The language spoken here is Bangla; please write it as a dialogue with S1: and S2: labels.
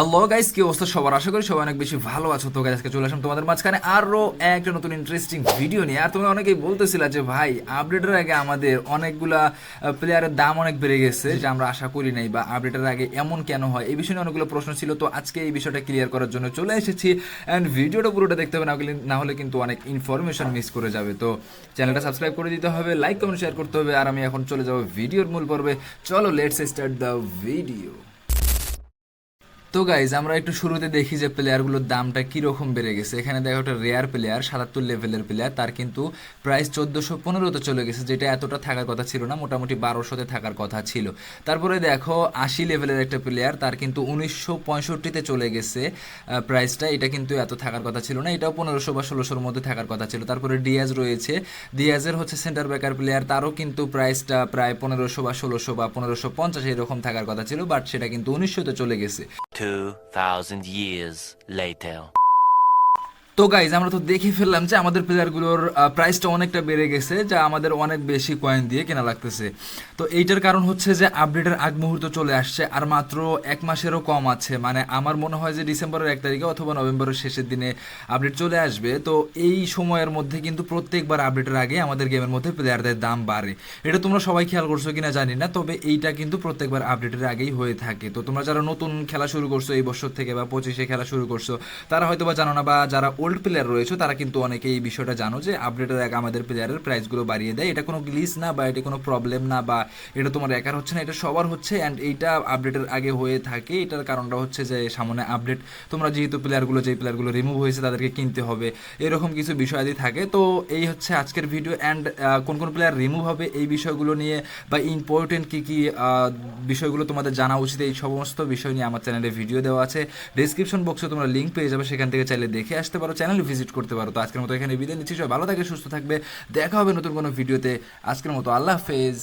S1: হ্যালো গাইস কি অবস্থা? সবার আশা করি সবাই অনেক বেশি ভালো আছো। তো আজকে চলে আসলাম তোমাদের মাঝখানে আরও একটা নতুন ইন্টারেস্টিং ভিডিও নিয়ে। আর তোমরা অনেকেই বলতেছিলা যে, ভাই আপডেটের আগে আমাদের অনেকগুলা প্লেয়ারের দাম অনেক বেড়ে গেছে, যে আমরা আশা করি নাই বা আপডেটের আগে এমন কেন হয়? এই বিষয়ে অনেকগুলো প্রশ্ন ছিল। তো আজকে এই বিষয়টা ক্লিয়ার করার জন্য চলে এসেছি। অ্যান্ড ভিডিওটা পুরোটা দেখতে হবে, না হলে কিন্তু অনেক ইনফরমেশন মিস করে যাবে। তো চ্যানেলটা সাবস্ক্রাইব করে দিতে হবে লাইক কমেন্ট শেয়ার করতে হবে। আর আমি এখন চলে যাব ভিডিওর মূল পর্বে। চলো লেটস স্টার্ট দ্য ভিডিও তো গাইজ আমরা একটু শুরুতে দেখি যে প্লেয়ারগুলোর দামটা কীরকম বেড়ে গেছে। এখানে দেখো একটা রেয়ার প্লেয়ার সাতাত্তর লেভেলের প্লেয়ার তার কিন্তু প্রাইস চোদ্দোশো পনেরোতে চলে গেছে, যেটা এতটা থাকার কথা ছিল না, মোটামুটি বারোশোতে থাকার কথা ছিল। তারপরে দেখো, আশি লেভেলের একটা প্লেয়ার তার কিন্তু উনিশশো পঁয়ষট্টিতে চলে গেছে প্রাইসটা এটা কিন্তু এত থাকার কথা ছিল না, এটাও পনেরোশো বা ষোলোশোর মধ্যে থাকার কথা ছিল। তারপরে ডিয়াজ রয়েছে ডিয়াজের হচ্ছে সেন্টার ব্যাকার প্লেয়ার তারও কিন্তু প্রাইসটা প্রায় পনেরোশো বা ষোলোশো বা পনেরোশো পঞ্চাশ এরকম থাকার কথা ছিল বাট সেটা কিন্তু উনিশশোতে চলে গেছে।
S2: 2,000 years later.
S1: তো গাইজ আমরা তো দেখে ফেললাম যে আমাদের প্লেয়ারগুলোর প্রাইসটা অনেকটা বেড়ে গেছে, যা আমাদের অনেক বেশি কয়েন দিয়ে কেনা লাগতেছে। তো এইটার কারণ হচ্ছে যে আপডেটের আগ মুহূর্ত চলে আসছে, আর মাত্র এক মাসেরও কম আছে। মানে আমার মনে হয় যে ডিসেম্বরের এক তারিখে অথবা নভেম্বরের শেষের দিনে আপডেট চলে আসবে। তো এই সময়ের মধ্যে কিন্তু প্রত্যেকবার আপডেটের আগে আমাদের গেমের মধ্যে প্লেয়ারদের দাম বাড়ে। এটা তোমরা সবাই খেয়াল করছ কিনা জানি না, তবে এইটা কিন্তু প্রত্যেকবার আপডেটের আগেই হয়ে থাকে। তো তোমরা যারা নতুন খেলা শুরু করছ এই বছর থেকে বা পঁচিশে খেলা শুরু করছ, তারা হয়তো বা জানো না বা যারা ওল্ড প্লেয়ার রয়েছে, তারা কিন্তু অনেকে এই বিষয়টা জানো যে আপডেটের আগে আমাদের প্লেয়ারের প্রাইসগুলো বাড়িয়ে দেয়। এটা কোনো গ্লিস না বা এটা কোনো প্রবলেম না বা এটা তোমার একার হচ্ছে না, এটা সবার হচ্ছে অ্যান্ড এইটা আপডেটের আগে হয়ে থাকে। এটার কারণটা হচ্ছে যে সামনে আপডেট তোমরা যেহেতু প্লেয়ারগুলো যে প্লেয়ারগুলো রিমুভ হয়েছে তাদেরকে কিনতে হবে, এরকম কিছু বিষয়াদি থাকে। তো এই হচ্ছে আজকের ভিডিও অ্যান্ড কোন কোন প্লেয়ার রিমুভ হবে এই বিষয়গুলো নিয়ে বা ইম্পর্টেন্ট কী কী বিষয়গুলো তোমাদের জানা উচিত, এই সমস্ত বিষয় নিয়ে আমার চ্যানেলে ভিডিও দেওয়া আছে। ডিসক্রিপশন বক্সে তোমরা লিঙ্ক পেয়ে যাবে, সেখান থেকে চাইলে দেখে আসতে পারো চ্যানেল ভিজিট করতে পারো। তো আজকের মতো এখানে বিদায় নিচ্ছি। সবাই ভালো থাকে সুস্থ থাকবে। দেখা হবে নতুন কোনো ভিডিওতে আজকের মতো আল্লাহ হাফেজ।